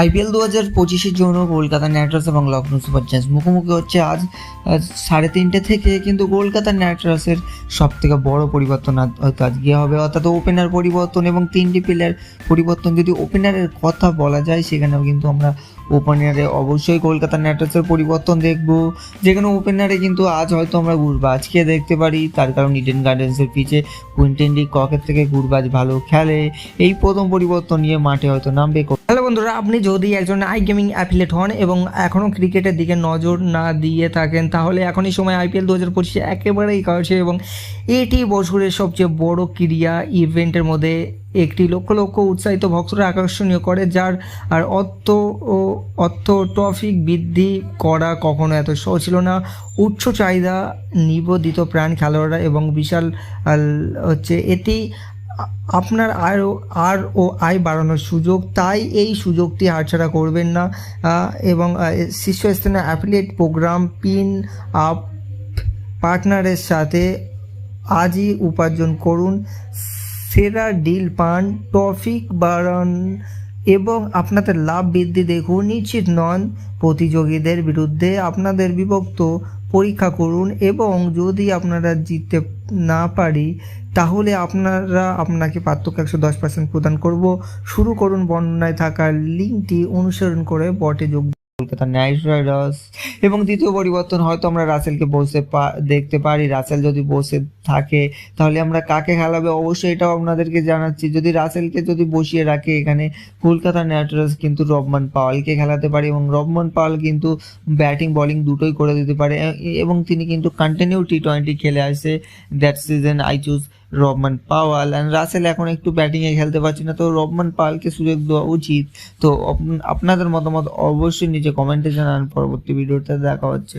IPL দু হাজার পঁচিশের জন্য কলকাতা নাইট রাইডার্স এবং লখনৌ সুপার জায়ান্টস। মুখোমুখি হচ্ছে আজ সাড়ে তিনটে থেকে কিন্তু কলকাতা নাইট রাইডার্সের সব থেকে বড় পরিবর্তন হয়তো আজকে হবে। অর্থাৎ ওপেনার পরিবর্তন এবং তিনটি প্লেয়ার পরিবর্তন। যদি ওপেনারের কথা বলা যায়, সেখানেও কিন্তু আমরা ওপেনারে অবশ্যই কলকাতা নাইট রাইডার্সের পরিবর্তন দেখব। যেখানে ওপেনারে কিন্তু আজ হয়তো আমরা গুরবাজকে দেখতে পারি, তার কারণ ইডেন গার্ডেন্সের পিচে কুইন্টেন ডি ককের থেকে গুরবাজ ভালো খেলে। এই প্রথম পরিবর্তন নিয়ে মাঠে হয়তো নামবে। হ্যালো বন্ধুরা, আপনি যদি একজন আই গেমিং অ্যাফিলেট হন এবং এখনও ক্রিকেটের দিকে নজর না দিয়ে থাকেন, তাহলে এখনই সময় আইপিএল দু হাজার পঁচিশে একেবারেই কাছে এবং এটি বছরের সবচেয়ে বড় ক্রিয়া ইভেন্টের মধ্যে একটি। লক্ষ লক্ষ উৎসাহিত ভক্তরা আকর্ষণীয় করে, যার আর অর্থ ও অর্থ ট্রফিক বৃদ্ধি করা কখনো এত সহজ ছিল না। উচ্চ চাহিদা নিবেদিত প্রাণ খেলোয়াড়রা এবং বিশাল হচ্ছে এটি আপনার ও, আর ও আয় বাড়ানোর সুযোগ, তাই এই সুযোগটি হাড়ছাড়া করবেন না এবং শীর্ষস্থানীয় অ্যাফিলিয়েট প্রোগ্রাম পিন আপ পার্টনারের সাথে আজই উপার্জন করুন। সেরা ডিল পান টফিক বাড়ান এবং আপনাদের লাভ বৃদ্ধি দেখুন, নিশ্চিত নন। প্রতিযোগীদের বিরুদ্ধে আপনাদের বিভক্ত পরীক্ষা করুন এবং যদি আপনারা জিততে না পারি, তাহলে আপনারা আপনাকে পার্থক্য একশো দশ পার্সেন্ট প্রদান করব। শুরু করুন বর্ণনায় থাকার লিঙ্কটি, অনুসরণ করে বটে যোগ কলকাতা নাইট রাইডার্স এবং দ্বিতীয় পরিবর্তন হয়তো আমরা রাসেলকে বসে দেখতে পারি। রাসেল যদি বসে থাকে, তাহলে আমরা কাকে খেলাবে অবশ্যই এটাও আপনাদেরকে জানাচ্ছি। যদি রাসেলকে যদি বসিয়ে রাখে এখানে, কলকাতা নাইট রাইডার্স কিন্তু রবমান পাওয়ালকে খেলাতে পারে এবং রবমান পাওয়াল কিন্তু ব্যাটিং, বোলিং দুটোই করে দিতে পারে। এবং তিনি কিন্তু কন্টিনিউ টি টোয়েন্টি খেলে আসে that season I choose Rovman Powell. And Russell এখন একটু ব্যাটিংয়ে খেলতে পারছি না, তো রবমান পাওয়ালকে সুযোগ দেওয়া উচিত। তো আপনাদের মতামত অবশ্যই নিচে কমেন্টে জানান, পরবর্তী ভিডিওতে দেখা হচ্ছে।